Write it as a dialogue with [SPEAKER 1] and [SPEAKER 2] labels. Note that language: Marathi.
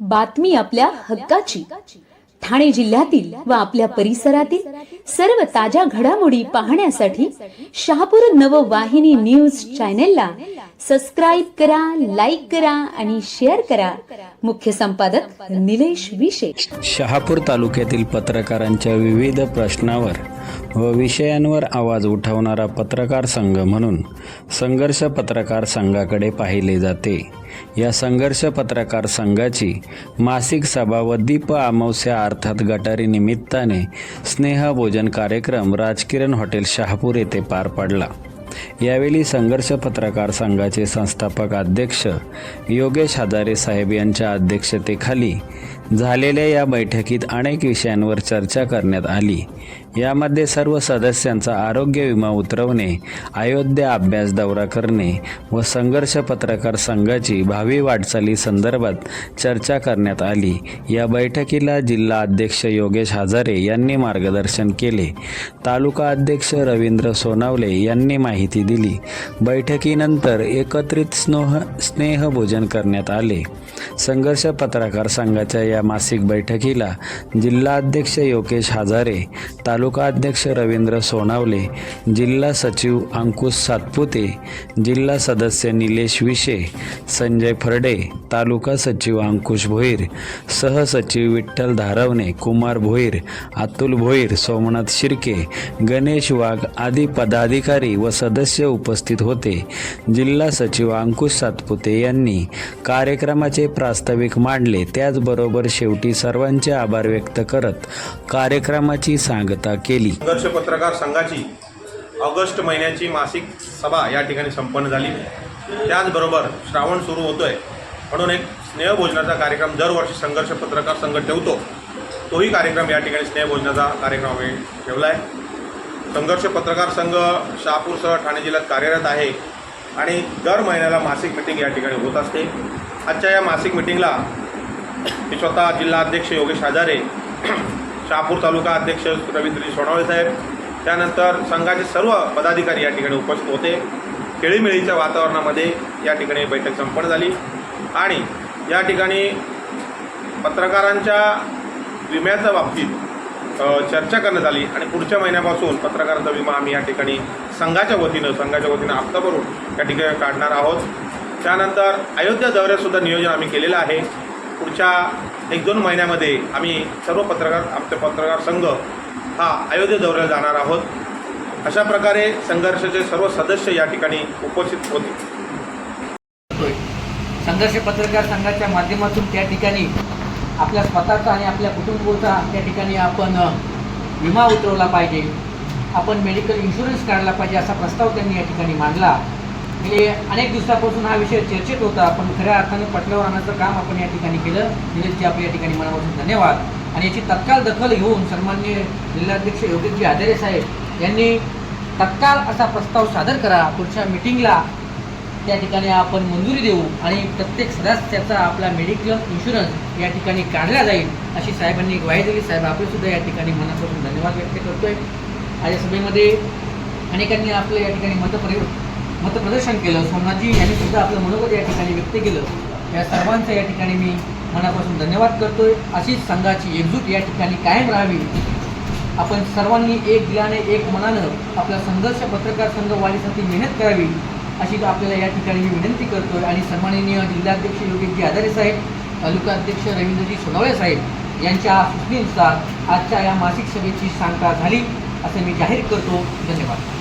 [SPEAKER 1] बातमी आपल्या हक्काची. ठाणे जिल्ह्यातील व आपल्या परिसरातील सर्व ताज्या घडामोडी पाहण्यासाठी शहापूर नववाहिनी न्यूज चॅनेलला सबस्क्राईब करा लाईक करा आणि शेअर करा. मुख्य संपादक निलेश विशे.
[SPEAKER 2] शहापूर तालुक्यातील पत्रकारांच्या विविध प्रश्नावर व विषयांवर आवाज उठवणारा पत्रकार संघ म्हणून संघर्ष पत्रकार संघाकडे पाहिले जाते. या संघर्ष पत्रकार संघाची मासिक सभा व दीप अमावस्या अर्थात गटारी निमित्ताने स्नेहभोजन कार्यक्रम राजकिरण हॉटेल शहापूर येथे पार पडला. यावेळी संघर्ष पत्रकार संघाचे संस्थापक अध्यक्ष योगेश हजारे साहेब यांच्या अध्यक्षतेखाली झालेल्या या बैठकीत अनेक विषयांवर चर्चा करण्यात आली. यामध्ये सर्व सदस्यांचा आरोग्य विमा उतरवणे अयोध्या अभ्यास दौरा करणे व संघर्ष पत्रकार संघाची भावी वाटचाली संदर्भात चर्चा करण्यात आली. या बैठकीला जिल्हा अध्यक्ष योगेश हजारे यांनी मार्गदर्शन केले. तालुका अध्यक्ष रवींद्र सोनावले यांनी माहिती दिली. बैठकीनंतर एकत्रित स्नोह स्नेहभोजन करण्यात आले. संघर्ष पत्रकार संघाच्या या मासिक बैठकीला जिल्हा अध्यक्ष योगेश हजारे तालुका अध्यक्ष रवींद्र सोनावले जिल्हा सचिव अंकुश सातपुते जिल्हा सदस्य निलेश विशे संजय फरडे तालुका सचिव अंकुश भोईर सहसचिव विठ्ठल धारवणे कुमार भोईर अतुल भोईर सोमनाथ शिर्के गणेश वाघ आदी पदाधिकारी व सदस्य उपस्थित होते. जिल्हा सचिव अंकुश सातपुते यांनी कार्यक्रमाचे प्रास्ताविक मांडले. त्याचबरोबर शेवटी सर्वांचे आभार व्यक्त करत कार्यक्रमाची सांगता केली.
[SPEAKER 3] संघर्ष पत्रकार संघाची ऑगस्ट महिन्याची मासिक सभा या ठिकाणी संपन्न झाली. त्याचबरोबर श्रावण सुरू होतोय. म्हणून एक स्नेहभोजनाचा कार्यक्रम दरवर्षी संघर्ष पत्रकार संघ ठेवतो. तोही कार्यक्रम या ठिकाणी स्नेहभोजनाचा कार्यक्रम आम्ही ठेवला आहे संघर्ष पत्रकार संघ शहापूरसह ठाणे जिल्ह्यात कार्यरत आहे आणि दर महिन्याला मासिक मिटिंग या ठिकाणी होत असते. आजच्या या मासिक मिटिंगला मी स्वतः जिल्हा अध्यक्ष योगेश हजारे शहापूर तालुका अध्यक्ष रवींद्रजी सोनवणे साहेब. त्यानंतर संघाचे सर्व पदाधिकारी या ठिकाणी उपस्थित होते. खेळीमेळीच्या वातावरणामध्ये या ठिकाणी बैठक संपन्न झाली. आणि या ठिकाणी पत्रकारांच्या विम्याच्या बाबतीत चर्चा करण्यात आली. आणि पुढच्या महिन्यापासून पत्रकारांचा विमा आम्ही या ठिकाणी संघाच्या वतीनं संघाच्या वतीनं हप्ता भरून या ठिकाणी काढणार आहोत. त्यानंतर अयोध्या दौऱ्यातसुद्धा नियोजन आम्ही केलेलं आहे. पुढच्या एक दोन महिन्यामध्ये आम्ही सर्व पत्रकार आमचे पत्रकार संघ हा अयोध्या दौऱ्याला जाणार आहोत. अशा प्रकारे संघर्षाचे सर्व सदस्य या ठिकाणी उपस्थित होते.
[SPEAKER 4] संघर्ष पत्रकार संघाच्या माध्यमातून त्या ठिकाणी आपल्या स्वतःचा आणि आपल्या कुटुंबाचा त्या ठिकाणी आपण विमा उतरवला पाहिजे. आपण मेडिकल इन्शुरन्स काढला पाहिजे असा प्रस्ताव त्यांनी या ठिकाणी मांडला. गेले अनेक दिवसापासून हा विषय चर्चेत होता पण खऱ्या अर्थाने पटल्यावर आणण्याचं काम आपण या ठिकाणी केलं. निलेशजी आपल्या या ठिकाणी मनापासून धन्यवाद. आणि याची तत्काळ दखल घेऊन सन्मान्य जिल्हाध्यक्ष योगेशजी आधारे साहेब यांनी तत्काळ असा प्रस्ताव सादर करा. पुढच्या मिटिंगला त्या ठिकाणी आपण मंजुरी देऊ आणि प्रत्येक सदस्याचा आपला मेडिकल इन्शुरन्स या ठिकाणी काढला जाईल अशी साहेबांनी ग्वाही दिली. साहेब आपलेसुद्धा या ठिकाणी मनापासून धन्यवाद व्यक्त करतोय. आज या सभेमध्ये अनेकांनी आपलं या ठिकाणी मतपरि मतप्रदर्शन केलं. सोमनाथजी यांनी सुद्धा आपलं मनोगत या ठिकाणी व्यक्त केलं. या सर्वांचं या ठिकाणी मी मनापासून धन्यवाद करतोय. अशीच संघाची एकजूट या ठिकाणी कायम राहावी. आपण सर्वांनी एक दिलाने एक मनानं आपला संघर्ष पत्रकार संघ वाढीसाठी मेहनत करावी अशी आपल्याला या ठिकाणी मी विनंती करतोय. आणि सन्माननीय जिल्हाध्यक्ष योगेशजी आधारे साहेब तालुका अध्यक्ष रवींद्रजी सोनवळे साहेब यांच्या सूचनेनुसार आजच्या या मासिक सभेची सांगता झाली असं मी जाहीर करतो. धन्यवाद.